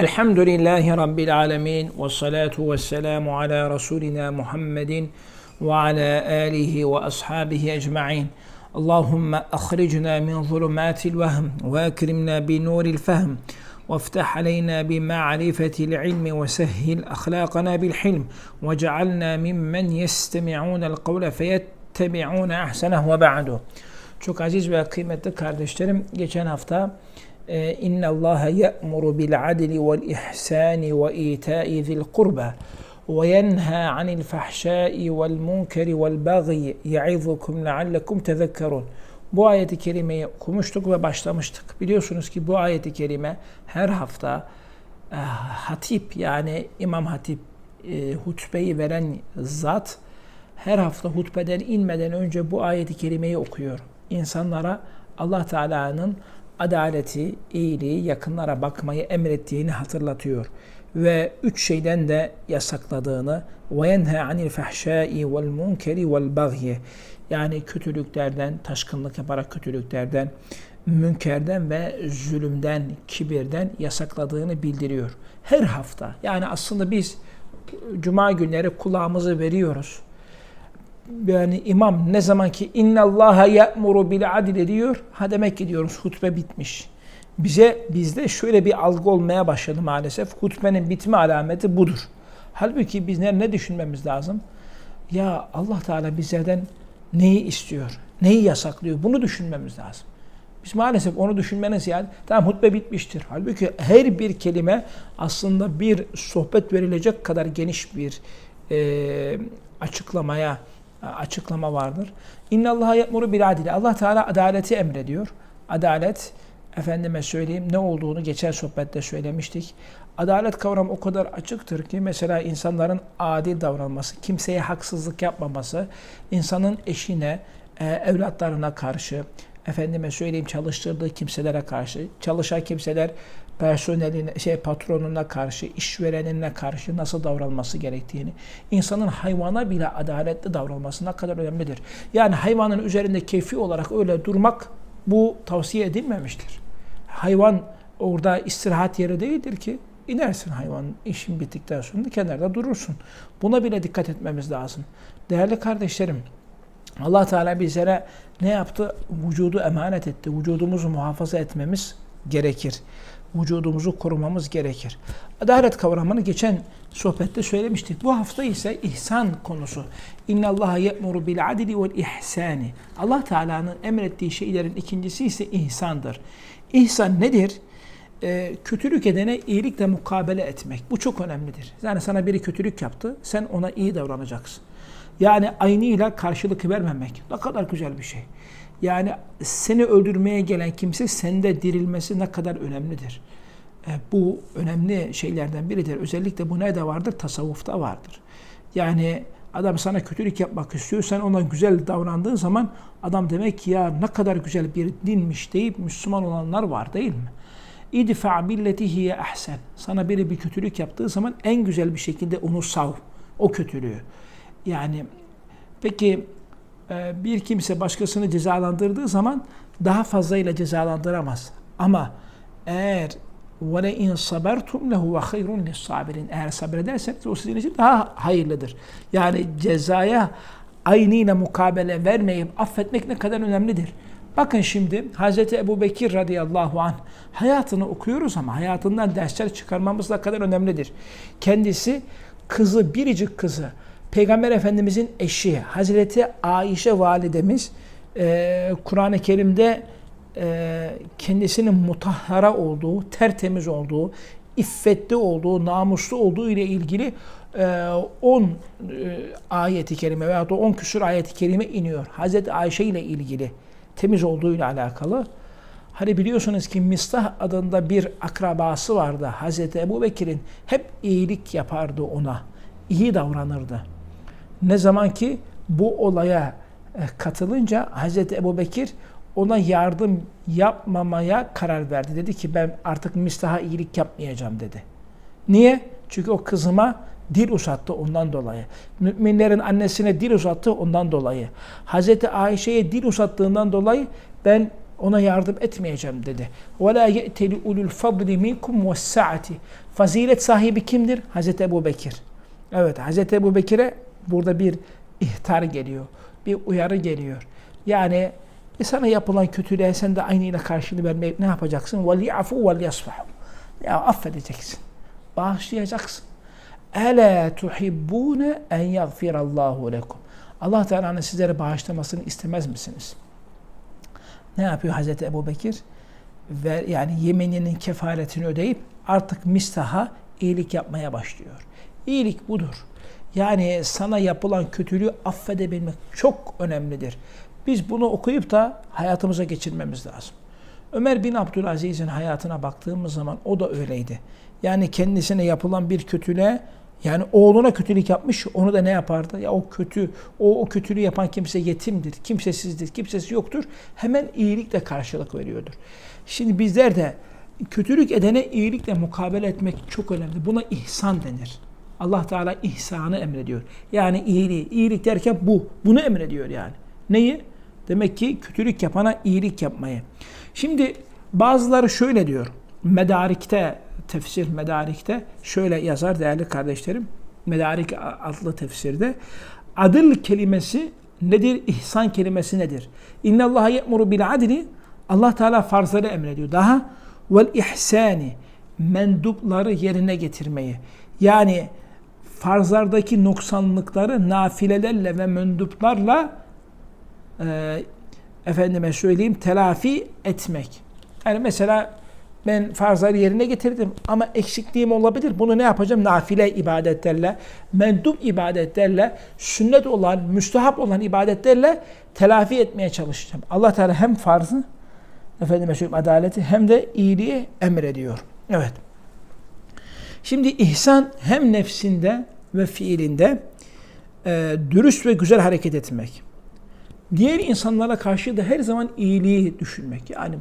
الحمد لله رب العالمين والصلاة والسلام على رسولنا محمد وعلى آله وأصحابه أجمعين. اللهم أخرجنا من ظلمات الوهم وأكرمنا بنور الفهم وافتح علينا بمعرفة العلم وسهل أخلاقنا بالحلم وجعلنا ممن يستمعون القول فيتبعون أحسنه وبعده. Çok aziz ve kıymetli kardeşlerim geçen hafta inna Allah ya'muru bil adli vel ihsani ve ita'i zil kurba ve yenha anil fahşai vel munkeri vel bagyi ya'izukum leallekum tezekkerun. Bu ayeti kerimeyi okumuştuk ve başlamıştık. Biliyorsunuz ki bu ayeti kerime her hafta e, hatip yani İmam Hatip e, hutbeyi veren zat her hafta hutbeden inmeden önce bu ayeti kerimeyi okuyor. İnsanlara Allah Teala'nın adaleti, iyiliği, yakınlara bakmayı emrettiğini hatırlatıyor ve üç şeyden de yasakladığını ve yenha anil fahşai vel munkeri vel bagyi yani kötülüklerden, taşkınlık yaparak kötülüklerden, münkerden ve zulümden, kibirden yasakladığını bildiriyor. Her hafta yani aslında biz cuma günleri kulağımızı veriyoruz yani imam ne zaman ki innallaha ya'muru bil adil diyor ha demek ki diyoruz hutbe bitmiş. Bize bizde şöyle bir algı olmaya başladı maalesef. Hutbenin bitme alameti budur. Halbuki biz ne, ne düşünmemiz lazım? Ya Allah Teala bizlerden neyi istiyor? Neyi yasaklıyor? Bunu düşünmemiz lazım. Biz maalesef onu düşünmenin ziyade tamam hutbe bitmiştir. Halbuki her bir kelime aslında bir sohbet verilecek kadar geniş bir e, açıklamaya açıklama vardır. İnna Allaha ya'muru bil adil. Allah Teala adaleti emrediyor. Adalet efendime söyleyeyim ne olduğunu geçen sohbette söylemiştik. Adalet kavramı o kadar açıktır ki mesela insanların adil davranması, kimseye haksızlık yapmaması, insanın eşine, e, evlatlarına karşı, efendime söyleyeyim çalıştırdığı kimselere karşı, çalışan kimseler personeline, şey patronuna karşı, işverenine karşı nasıl davranması gerektiğini, insanın hayvana bile adaletli davranması ne kadar önemlidir. Yani hayvanın üzerinde keyfi olarak öyle durmak bu tavsiye edilmemiştir. Hayvan orada istirahat yeri değildir ki. inersin hayvan işin bittikten sonra kenarda durursun. Buna bile dikkat etmemiz lazım. Değerli kardeşlerim, Allah Teala bizlere ne yaptı? Vücudu emanet etti. Vücudumuzu muhafaza etmemiz gerekir. Vücudumuzu korumamız gerekir. Adalet kavramını geçen sohbette söylemiştik. Bu hafta ise ihsan konusu. İnna Allah ye'muru bil adli vel ihsani. Allah Teala'nın emrettiği şeylerin ikincisi ise ihsandır. İhsan nedir? Ee, kötülük edene iyilikle mukabele etmek. Bu çok önemlidir. Yani sana biri kötülük yaptı, sen ona iyi davranacaksın. Yani aynıyla karşılık vermemek. Ne kadar güzel bir şey. Yani seni öldürmeye gelen kimse sende dirilmesi ne kadar önemlidir. E, bu önemli şeylerden biridir. Özellikle bu nerede vardır? Tasavvufta vardır. Yani adam sana kötülük yapmak istiyor. Sen ona güzel davrandığın zaman adam demek ki ya ne kadar güzel bir dinmiş deyip Müslüman olanlar var değil mi? İdfa billeti hiye ahsen. Sana biri bir kötülük yaptığı zaman en güzel bir şekilde onu sav. O kötülüğü. Yani peki e, bir kimse başkasını cezalandırdığı zaman daha fazlayla cezalandıramaz. Ama eğer ve in sabertum lehu ve hayrun lissabirin. Eğer sabrederseniz o sizin için daha hayırlıdır. Yani cezaya aynıyla mukabele vermeyip affetmek ne kadar önemlidir. Bakın şimdi Hz. Ebu Bekir radıyallahu anh hayatını okuyoruz ama hayatından dersler çıkarmamız ne kadar önemlidir. Kendisi kızı, biricik kızı, Peygamber Efendimizin eşi Hazreti Ayşe validemiz e, Kur'an-ı Kerim'de e, kendisinin mutahhara olduğu, tertemiz olduğu, iffetli olduğu, namuslu olduğu ile ilgili 10 e, e, ayeti kerime veya da 10 küsur ayeti kerime iniyor. Hazreti Ayşe ile ilgili temiz olduğu ile alakalı. Hani biliyorsunuz ki Mistah adında bir akrabası vardı. Hazreti Ebu Bekir'in hep iyilik yapardı ona. iyi davranırdı. Ne zaman ki bu olaya e, katılınca Hz. Ebu Bekir ona yardım yapmamaya karar verdi. Dedi ki ben artık mistaha iyilik yapmayacağım dedi. Niye? Çünkü o kızıma dil uzattı ondan dolayı. Müminlerin annesine dil uzattı ondan dolayı. Hz. Ayşe'ye dil uzattığından dolayı ben Ona yardım etmeyeceğim dedi. وَلَا يَأْتَلِ اُلُوا الْفَضْلِ مِنْكُمْ وَالسَّعَةِ Fazilet sahibi kimdir? Hazreti Ebu Bekir. Evet Hazreti Ebu Bekir'e burada bir ihtar geliyor. Bir uyarı geliyor. Yani e sana yapılan kötülüğe sen de aynıyla karşılığı vermeyip ne yapacaksın? وَلْيَعْفُوا وَلْيَصْفَحُوا Ya affedeceksin. Bağışlayacaksın. Ela tuhibbune en yaghfirallahu lekum. Allah Teala'nın sizlere bağışlamasını istemez misiniz? Ne yapıyor Hazreti Ebu Bekir? Ve yani yemininin kefaretini ödeyip artık mistaha iyilik yapmaya başlıyor. İyilik budur. Yani sana yapılan kötülüğü affedebilmek çok önemlidir. Biz bunu okuyup da hayatımıza geçirmemiz lazım. Ömer bin Abdülaziz'in hayatına baktığımız zaman o da öyleydi. Yani kendisine yapılan bir kötülüğe yani oğluna kötülük yapmış, onu da ne yapardı? Ya o kötü, o, o kötülüğü yapan kimse yetimdir, kimsesizdir, kimsesi yoktur. Hemen iyilikle karşılık veriyordur. Şimdi bizler de kötülük edene iyilikle mukabele etmek çok önemli. Buna ihsan denir. Allah Teala ihsanı emrediyor. Yani iyiliği, iyilik derken bu. Bunu emrediyor yani. Neyi? Demek ki kötülük yapana iyilik yapmayı. Şimdi bazıları şöyle diyor. Medarikte, tefsir medarikte şöyle yazar değerli kardeşlerim. Medarik adlı tefsirde. Adıl kelimesi nedir? İhsan kelimesi nedir? İnne Allah ye'muru bil adli. Allah Teala farzları emrediyor. Daha vel ihsani mendupları yerine getirmeyi. Yani farzlardaki noksanlıkları nafilelerle ve menduplarla e, efendime söyleyeyim telafi etmek. Yani mesela ben farzları yerine getirdim ama eksikliğim olabilir. Bunu ne yapacağım? Nafile ibadetlerle, mendup ibadetlerle, sünnet olan, müstehap olan ibadetlerle telafi etmeye çalışacağım. Allah Teala hem farzı, efendime söyleyeyim adaleti hem de iyiliği emrediyor. Evet. Şimdi ihsan hem nefsinde ve fiilinde e, dürüst ve güzel hareket etmek. Diğer insanlara karşı da her zaman iyiliği düşünmek. Yani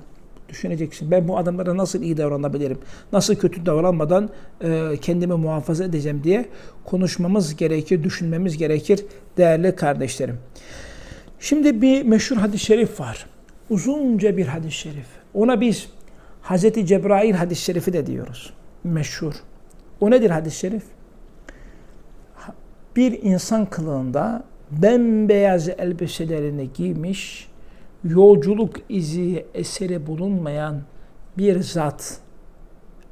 düşüneceksin. Ben bu adamlara nasıl iyi davranabilirim? Nasıl kötü davranmadan e, kendimi muhafaza edeceğim diye konuşmamız gerekir, düşünmemiz gerekir değerli kardeşlerim. Şimdi bir meşhur hadis-i şerif var. Uzunca bir hadis-i şerif. Ona biz Hazreti Cebrail hadis-i şerifi de diyoruz. Meşhur. O nedir hadis-i şerif? Bir insan kılığında bembeyaz elbiselerini giymiş, yolculuk izi eseri bulunmayan bir zat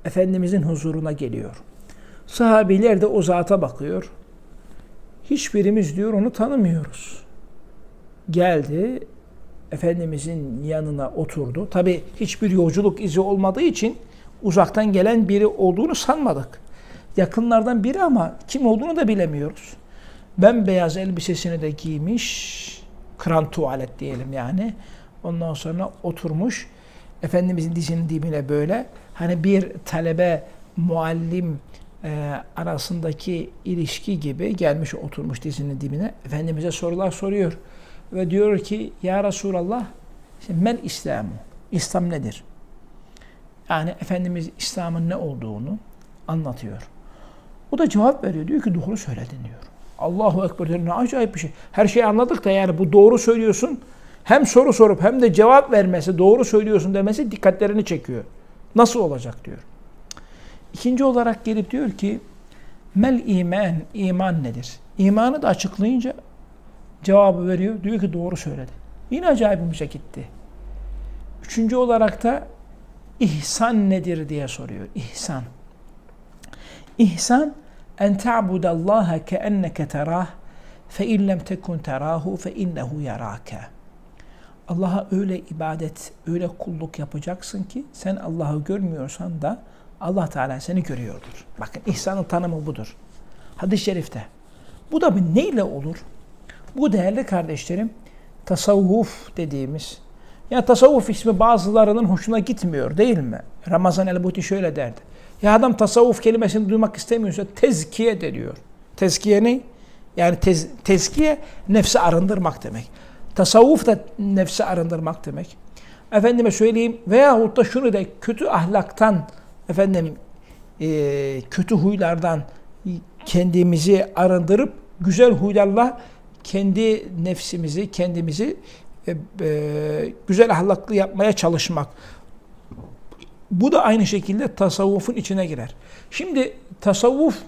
Efendimizin huzuruna geliyor. Sahabiler de o zata bakıyor. Hiçbirimiz diyor onu tanımıyoruz. Geldi, Efendimizin yanına oturdu. Tabi hiçbir yolculuk izi olmadığı için uzaktan gelen biri olduğunu sanmadık. Yakınlardan biri ama kim olduğunu da bilemiyoruz. Bembeyaz elbisesini de giymiş, kran tuvalet diyelim yani. Ondan sonra oturmuş. Efendimizin dizinin dibine böyle. Hani bir talebe, muallim e, arasındaki ilişki gibi gelmiş oturmuş dizinin dibine. Efendimiz'e sorular soruyor. Ve diyor ki Ya Resulallah şimdi men İslam'ı. İslam nedir? Yani Efendimiz İslam'ın ne olduğunu anlatıyor. Da cevap veriyor. Diyor ki doğru söyledin diyor. Allahu Ekber diyor. Ne acayip bir şey. Her şeyi anladık da yani bu doğru söylüyorsun. Hem soru sorup hem de cevap vermesi, doğru söylüyorsun demesi dikkatlerini çekiyor. Nasıl olacak diyor. İkinci olarak gelip diyor ki mel iman, iman nedir? İmanı da açıklayınca cevabı veriyor. Diyor ki doğru söyledi. Yine acayibimize gitti. Üçüncü olarak da ihsan nedir diye soruyor. İhsan. İhsan en ta'budallaha keenneke terah fe in lem tekun terahu fe innehu yaraka. Allah'a öyle ibadet, öyle kulluk yapacaksın ki sen Allah'ı görmüyorsan da Allah Teala seni görüyordur. Bakın ihsanın tanımı budur. Hadis-i şerifte. Bu da neyle olur? Bu değerli kardeşlerim tasavvuf dediğimiz ya tasavvuf ismi bazılarının hoşuna gitmiyor değil mi? Ramazan el-Buti şöyle derdi. Ya adam tasavvuf kelimesini duymak istemiyorsa tezkiye de diyor. Tezkiye ne? Yani tez, tezkiye nefsi arındırmak demek. Tasavvuf da nefsi arındırmak demek. Efendime söyleyeyim veyahut da şunu da kötü ahlaktan efendim e, kötü huylardan kendimizi arındırıp güzel huylarla kendi nefsimizi, kendimizi e, e, güzel ahlaklı yapmaya çalışmak. Bu da aynı şekilde tasavvufun içine girer. Şimdi tasavvuf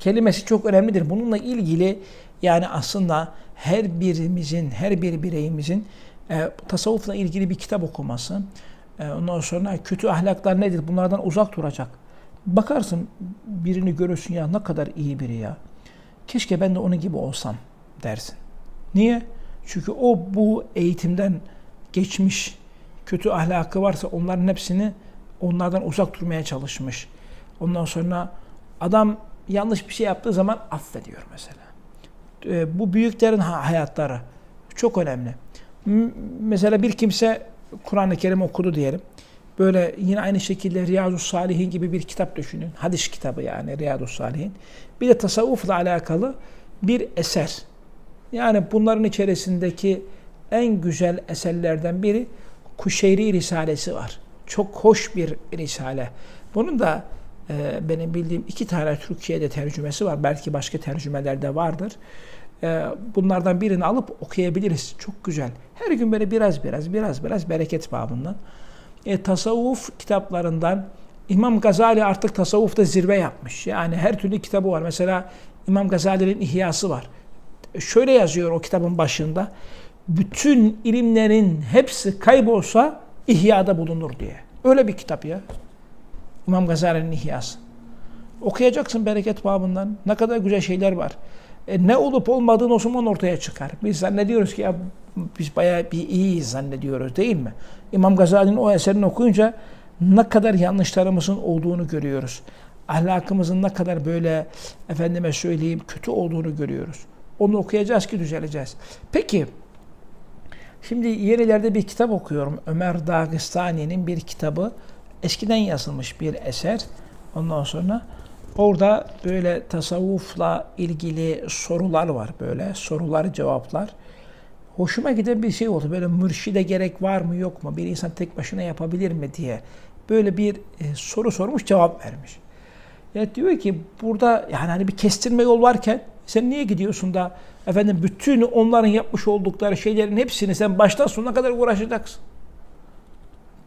kelimesi çok önemlidir. Bununla ilgili yani aslında her birimizin, her bir bireyimizin e, tasavvufla ilgili bir kitap okuması, e, ondan sonra kötü ahlaklar nedir bunlardan uzak duracak. Bakarsın birini görürsün ya ne kadar iyi biri ya. Keşke ben de onun gibi olsam dersin. Niye? Çünkü o bu eğitimden geçmiş kötü ahlakı varsa onların hepsini onlardan uzak durmaya çalışmış. Ondan sonra adam yanlış bir şey yaptığı zaman affediyor mesela. E, bu büyüklerin hayatları çok önemli. Mesela bir kimse Kur'an-ı Kerim okudu diyelim. Böyle yine aynı şekilde Riyazu Salihin gibi bir kitap düşünün. Hadis kitabı yani Riyazu Salihin. Bir de tasavvufla alakalı bir eser. Yani bunların içerisindeki en güzel eserlerden biri Kuşeyri Risalesi var. Çok hoş bir risale. Bunun da e, benim bildiğim iki tane Türkiye'de tercümesi var. Belki başka tercümelerde vardır. E, bunlardan birini alıp okuyabiliriz. Çok güzel. Her gün böyle biraz biraz biraz biraz bereket babından. E, tasavvuf kitaplarından İmam Gazali artık tasavvufta zirve yapmış. Yani her türlü kitabı var. Mesela İmam Gazali'nin İhyası var. Şöyle yazıyor o kitabın başında. Bütün ilimlerin hepsi kaybolsa İhya'da bulunur diye. Öyle bir kitap ya. İmam Gazali'nin İhyası. Okuyacaksın bereket babından. Ne kadar güzel şeyler var. E, ne olup olmadığını o zaman ortaya çıkar. Biz zannediyoruz ki ya biz bayağı bir iyiyiz zannediyoruz değil mi? İmam Gazali'nin o eserini okuyunca ne kadar yanlışlarımızın olduğunu görüyoruz. Ahlakımızın ne kadar böyle efendime söyleyeyim kötü olduğunu görüyoruz. Onu okuyacağız ki düzeleceğiz. Peki şimdi yenilerde bir kitap okuyorum. Ömer Dağistani'nin bir kitabı. Eskiden yazılmış bir eser. Ondan sonra orada böyle tasavvufla ilgili sorular var böyle. Sorular, cevaplar hoşuma giden bir şey oldu. Böyle mürşide gerek var mı yok mu? Bir insan tek başına yapabilir mi diye. Böyle bir e, soru sormuş cevap vermiş. Ya diyor ki burada yani hani bir kestirme yol varken sen niye gidiyorsun da efendim bütün onların yapmış oldukları şeylerin hepsini sen baştan sonuna kadar uğraşacaksın.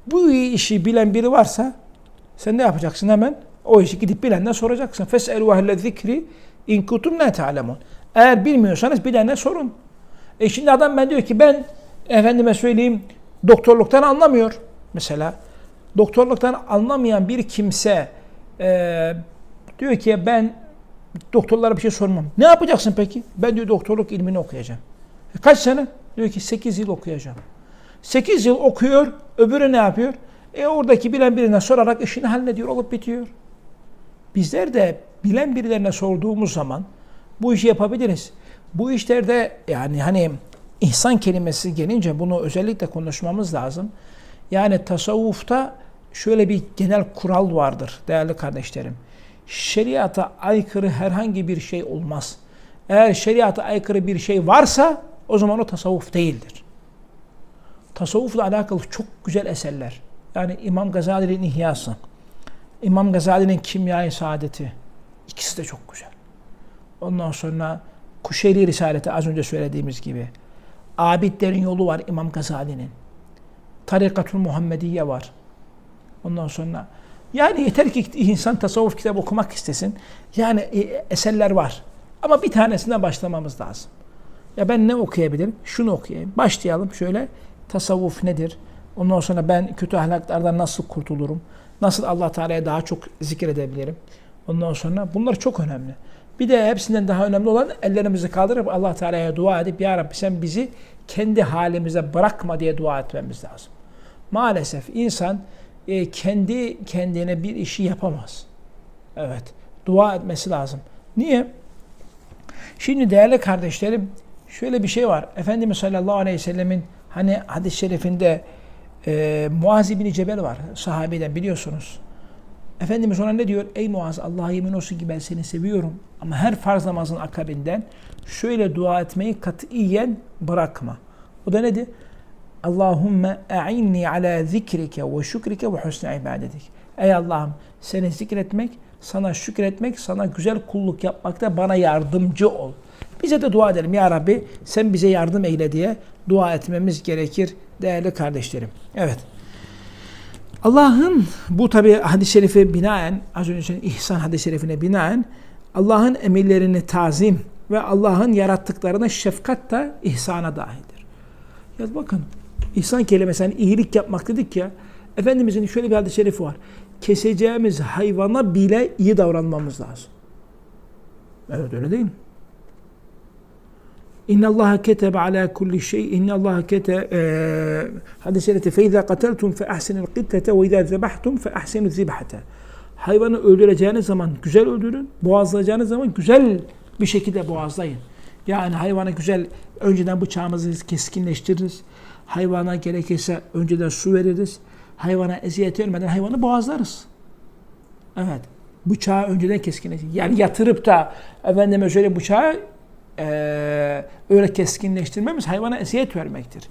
Bu işi bilen biri varsa sen ne yapacaksın hemen? O işi gidip bilenden soracaksın. Fes'elu ehle zikri in kutum ne ta'lemun. Eğer bilmiyorsanız bilene sorun. E şimdi adam ben diyor ki ben efendime söyleyeyim doktorluktan anlamıyor mesela. Doktorluktan anlamayan bir kimse e, diyor ki ben doktorlara bir şey sormam. Ne yapacaksın peki? Ben diyor doktorluk ilmini okuyacağım. E kaç sene? Diyor ki 8 yıl okuyacağım. 8 yıl okuyor, öbürü ne yapıyor? E oradaki bilen birine sorarak işini hallediyor, olup bitiyor. Bizler de bilen birilerine sorduğumuz zaman bu işi yapabiliriz. Bu işlerde yani hani ihsan kelimesi gelince bunu özellikle konuşmamız lazım. Yani tasavvufta şöyle bir genel kural vardır değerli kardeşlerim. Şeriata aykırı herhangi bir şey olmaz. Eğer şeriata aykırı bir şey varsa o zaman o tasavvuf değildir. Tasavvufla alakalı çok güzel eserler. Yani İmam Gazali'nin İhyası, İmam Gazali'nin Kimya-i Saadeti. İkisi de çok güzel. Ondan sonra Kuşeyri Risaleti az önce söylediğimiz gibi. Abidlerin yolu var İmam Gazali'nin. Tarikatul Muhammediye var. Ondan sonra yani yeter ki insan tasavvuf kitabı okumak istesin. Yani e, eserler var. Ama bir tanesinden başlamamız lazım. Ya ben ne okuyabilirim? Şunu okuyayım. Başlayalım şöyle. Tasavvuf nedir? Ondan sonra ben kötü ahlaklardan nasıl kurtulurum? Nasıl Allah Teala'ya daha çok zikredebilirim? Ondan sonra bunlar çok önemli. Bir de hepsinden daha önemli olan ellerimizi kaldırıp Allah Teala'ya dua edip Ya Rabbi sen bizi kendi halimize bırakma diye dua etmemiz lazım. Maalesef insan e, kendi kendine bir işi yapamaz. Evet. Dua etmesi lazım. Niye? Şimdi değerli kardeşlerim şöyle bir şey var. Efendimiz sallallahu aleyhi ve sellemin hani hadis-i şerifinde e, Muaz bin Cebel var. Sahabeden biliyorsunuz. Efendimiz ona ne diyor? Ey Muaz Allah'a yemin olsun ki ben seni seviyorum. Ama her farz namazın akabinden şöyle dua etmeyi katiyen bırakma. O da nedir? Allahümme e'inni ala zikrike ve şükrike ve husne ibadetik. Ey Allah'ım seni zikretmek, sana şükretmek, sana güzel kulluk yapmakta bana yardımcı ol. Bize de dua edelim. Ya Rabbi sen bize yardım eyle diye dua etmemiz gerekir değerli kardeşlerim. Evet. Allah'ın bu tabi hadis-i şerife binaen az önce ihsan hadis-i şerifine binaen Allah'ın emirlerini tazim ve Allah'ın yarattıklarına şefkat da ihsana dahildir. Ya bakın ihsan kelimesi hani iyilik yapmak dedik ya Efendimizin şöyle bir hadis-i şerifi var. Keseceğimiz hayvana bile iyi davranmamız lazım. Evet öyle değil mi? İnna Allah ketebe ala kulli şey. İnna Allah kete e, hadis-i şerifte fe izâ kateltum fe ahsinul kittete ve izâ zebahtum fe ahsinul zibhate. Hayvanı öldüreceğiniz zaman güzel öldürün, boğazlayacağınız zaman güzel bir şekilde boğazlayın. Yani hayvana güzel önceden bıçağımızı keskinleştiririz. Hayvana gerekirse önceden su veririz. Hayvana eziyet vermeden hayvanı boğazlarız. Evet. Bıçağı önceden keskinleştir. Yani yatırıp da efendime şöyle bıçağı e, öyle keskinleştirmemiz hayvana eziyet vermektir.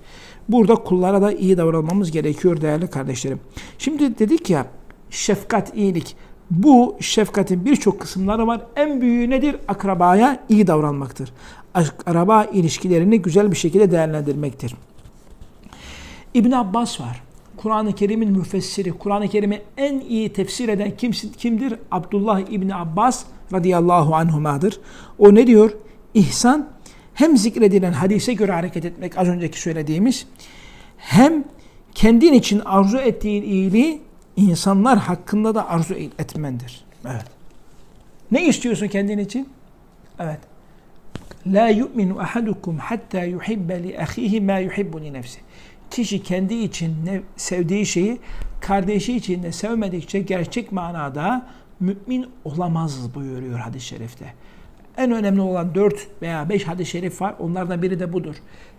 Burada kullara da iyi davranmamız gerekiyor değerli kardeşlerim. Şimdi dedik ya şefkat, iyilik. Bu şefkatin birçok kısımları var. En büyüğü nedir? Akrabaya iyi davranmaktır. Akraba ilişkilerini güzel bir şekilde değerlendirmektir. İbn Abbas var. Kur'an-ı Kerim'in müfessiri, Kur'an-ı Kerim'i en iyi tefsir eden kim, kimdir? Abdullah İbni Abbas radıyallahu anhumadır. O ne diyor? İhsan hem zikredilen hadise göre hareket etmek az önceki söylediğimiz hem kendin için arzu ettiğin iyiliği insanlar hakkında da arzu etmendir. Evet. Ne istiyorsun kendin için? Evet. La yu'minu ahadukum hatta yuhibbe li ahihi ma yuhibbu li nefsi. Kişi kendi için ne sevdiği şeyi kardeşi için de sevmedikçe gerçek manada mümin olamaz buyuruyor hadis-i şerifte. En önemli olan dört veya beş hadis-i şerif var. Onlardan biri de budur.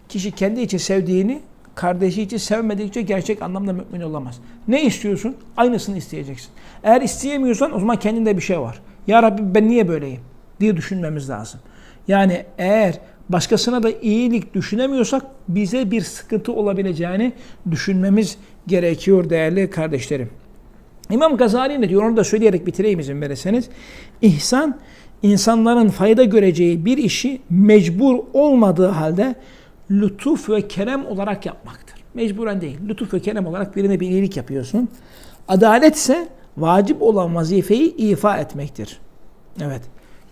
Kişi kendi için sevdiğini kardeşi için sevmedikçe gerçek anlamda mümin olamaz. Ne istiyorsun? Aynısını isteyeceksin. Eğer isteyemiyorsan o zaman kendinde bir şey var. Ya Rabbi ben niye böyleyim? diye düşünmemiz lazım. Yani eğer başkasına da iyilik düşünemiyorsak bize bir sıkıntı olabileceğini düşünmemiz gerekiyor değerli kardeşlerim. İmam Gazali ne diyor onu da söyleyerek bitireyim izin verirseniz. İhsan insanların fayda göreceği bir işi mecbur olmadığı halde lütuf ve kerem olarak yapmaktır. Mecburen değil. Lütuf ve kerem olarak birine bir iyilik yapıyorsun. Adalet ise vacip olan vazifeyi ifa etmektir. Evet.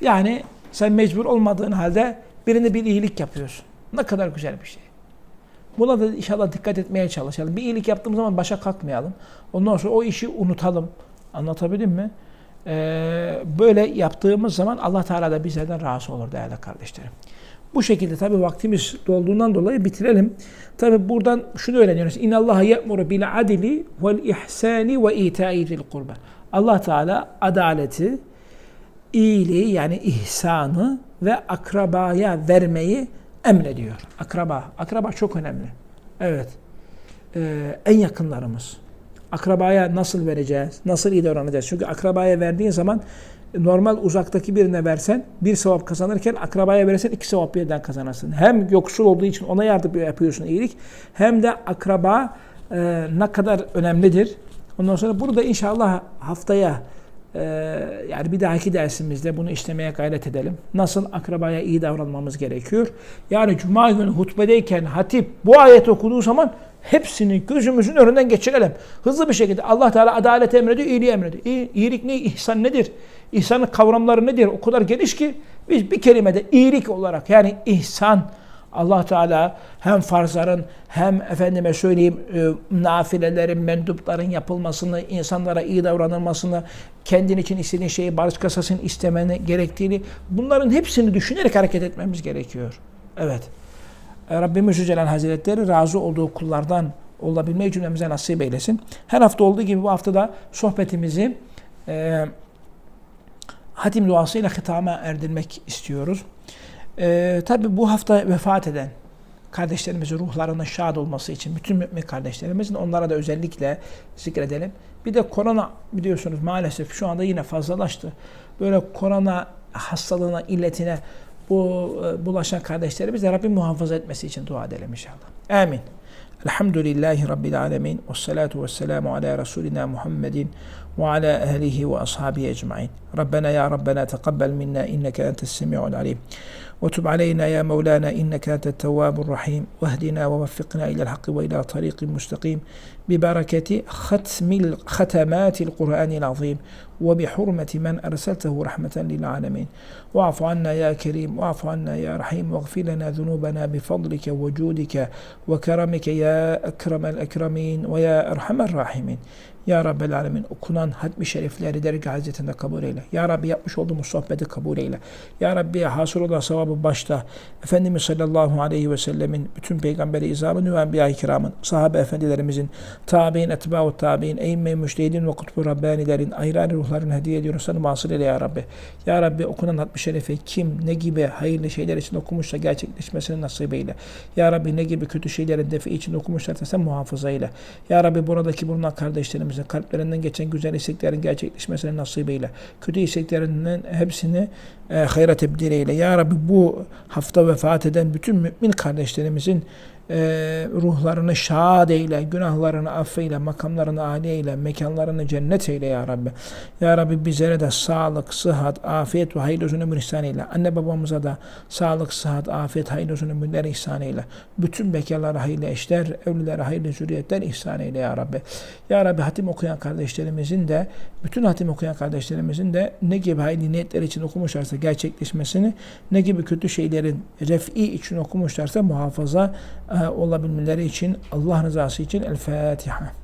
Yani sen mecbur olmadığın halde birine bir iyilik yapıyorsun. Ne kadar güzel bir şey. Buna da inşallah dikkat etmeye çalışalım. Bir iyilik yaptığımız zaman başa kalkmayalım. Ondan sonra o işi unutalım. Anlatabildim mi? Ee, böyle yaptığımız zaman Allah Teala da bizlerden razı olur değerli kardeşlerim. Bu şekilde tabi vaktimiz dolduğundan dolayı bitirelim. Tabi buradan şunu öğreniyoruz. İnna Allah ye'muru bil adli vel ihsani ve ita'i zil kurba. Allah Teala adaleti, iyiliği yani ihsanı ve akrabaya vermeyi emrediyor. Akraba. Akraba çok önemli. Evet. Ee, en yakınlarımız. Akrabaya nasıl vereceğiz? Nasıl iyi davranacağız? Çünkü akrabaya verdiğin zaman normal uzaktaki birine versen bir sevap kazanırken akrabaya verirsen iki sevap birden kazanırsın. Hem yoksul olduğu için ona yardım yapıyorsun iyilik hem de akraba e, ne kadar önemlidir. Ondan sonra burada inşallah haftaya e, yani bir dahaki dersimizde bunu işlemeye gayret edelim. Nasıl akrabaya iyi davranmamız gerekiyor. Yani cuma günü hutbedeyken hatip bu ayet okuduğu zaman hepsini gözümüzün önünden geçirelim. Hızlı bir şekilde Allah Teala adalet emrediyor, iyiliği emrediyor. İyi, iyilik ne? İhsan nedir? İhsanın kavramları nedir? O kadar geniş ki biz bir kelimede iyilik olarak yani ihsan Allah Teala hem farzların hem efendime söyleyeyim e, nafilelerin, mendupların yapılmasını, insanlara iyi davranılmasını, kendin için istediğin şeyi barış kasasın istemeni gerektiğini bunların hepsini düşünerek hareket etmemiz gerekiyor. Evet. E, Rabbimiz Yücelen Hazretleri razı olduğu kullardan olabilmeyi cümlemize nasip eylesin. Her hafta olduğu gibi bu haftada sohbetimizi e, hatim duasıyla hitama erdirmek istiyoruz. Ee, Tabi bu hafta vefat eden kardeşlerimizin ruhlarının şad olması için bütün mümin kardeşlerimizin onlara da özellikle zikredelim. Bir de korona biliyorsunuz maalesef şu anda yine fazlalaştı. Böyle korona hastalığına, illetine bu e, bulaşan kardeşlerimiz Rabbim muhafaza etmesi için dua edelim inşallah. Amin. Elhamdülillahi Rabbil alemin. Ve salatu ve selamu ala Resulina Muhammedin ve ala ehlihi ve ashabihi ecmain. Rabbena ya Rabbena teqabbel minna inneke entes semi'ul alim. وتب علينا يا مولانا إنك أنت التواب الرحيم. واهدنا ووفقنا إلى الحق وإلى طريق مستقيم. ببركة ختم ختمات القرآن العظيم. وبحرمة من أرسلته رحمة للعالمين. واعف عنا يا كريم واعف عنا يا رحيم. واغفر لنا ذنوبنا بفضلك وجودك وكرمك يا أكرم الأكرمين ويا أرحم الراحمين. Ya Rabbel Alemin okunan hatmi şerifleri dergi hazretinde kabul eyle. Ya Rabbi yapmış olduğumuz sohbeti kabul eyle. Ya Rabbi hasıl olan sevabı başta Efendimiz sallallahu aleyhi ve sellemin bütün peygamberi izamın ve enbiya-i kiramın, sahabe efendilerimizin, tabi'in, etba'u tabi'in, eğimme-i müştehidin ve kutbu Rabbanilerin ayrı ayrı ruhlarını hediye ediyoruz. Sana masıl eyle ya Rabbi. Ya Rabbi okunan hatmi şerifi kim ne gibi hayırlı şeyler için okumuşsa gerçekleşmesini nasip eyle. Ya Rabbi ne gibi kötü şeylerin defi için okumuşlarsa sen muhafaza eyle. Ya Rabbi buradaki bulunan kardeşlerimizin kalplerinden geçen güzel isteklerin gerçekleşmesini nasip eyle. Kötü isteklerinin hepsini e, hayra tebdil eyle. Ya Rabbi bu hafta vefat eden bütün mümin kardeşlerimizin e, ruhlarını şad eyle, günahlarını affeyle, makamlarını âli eyle, mekanlarını cennet eyle ya Rabbi. Ya Rabbi bizlere de sağlık, sıhhat, afiyet ve hayırlı uzun ömür ihsan eyle. Anne babamıza da sağlık, sıhhat, afiyet, hayırlı uzun ömürler ihsan eyle. Bütün bekarlara hayırlı eşler, evlilere hayırlı zürriyetler ihsan eyle ya Rabbi. Ya Rabbi hatim okuyan kardeşlerimizin de, bütün hatim okuyan kardeşlerimizin de ne gibi hayırlı niyetler için okumuşlarsa gerçekleşmesini, ne gibi kötü şeylerin ref'i için okumuşlarsa muhafaza olabilmeleri için Allah rızası için El Fatiha.